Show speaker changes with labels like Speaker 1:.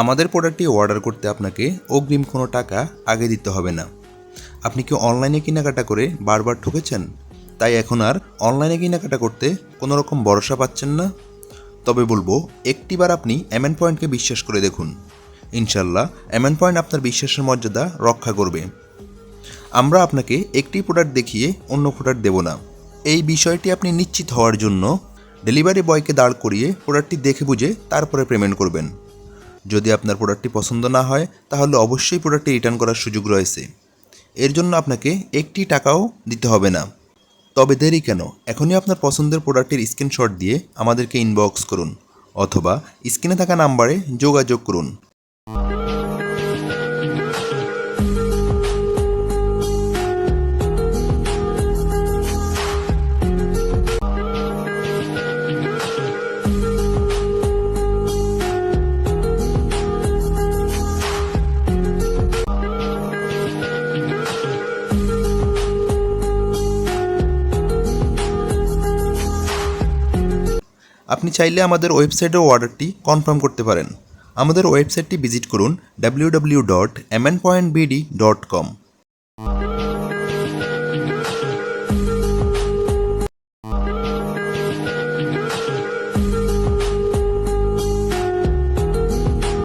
Speaker 1: আমাদের প্রোডাক্টটি অর্ডার করতে আপনাকে অগ্রিম কোনো টাকা আগে দিতে হবে না। আপনি কি অনলাইনে কেনাকাটা করে বারবার ঠকেছেন? তাই এখন আর অনলাইনে কেনাকাটা করতে কোনো রকম ভরসা পাচ্ছেন না? তবে বলব, একটিবার আপনি অ্যামেন পয়েন্টকে বিশ্বাস করে দেখুন। ইনশাল্লাহ এমএন পয়েন্ট আপনার বিশ্বাসের মর্যাদা রক্ষা করবে। আমরা আপনাকে একটি প্রোডাক্ট দেখিয়ে অন্য প্রোডাক্ট দেব না। এই বিষয়টি আপনি নিশ্চিত হওয়ার জন্য ডেলিভারি বয়কে দাঁড় করিয়ে প্রোডাক্টটি দেখে বুঝে তারপরে পেমেন্ট করবেন। যদি আপনার প্রোডাক্টটি পছন্দ না হয়, তাহলে অবশ্যই প্রোডাক্টটি রিটার্ন করার সুযোগ রয়েছে। এর জন্য আপনাকে একটি টাকাও দিতে হবে না। তবে দেরি কেন? এখনই আপনার পছন্দের প্রোডাক্টের স্ক্রিনশট দিয়ে আমাদেরকে ইনবক্স করুন, অথবা স্ক্রিনে থাকা নাম্বারে যোগাযোগ করুন। আপনি চাইলে আমাদের ওয়েবসাইটের অর্ডারটি কনফার্ম করতে পারেন। আমাদের ওয়েবসাইটটি ভিজিট করুন W W dot M N point BD dot com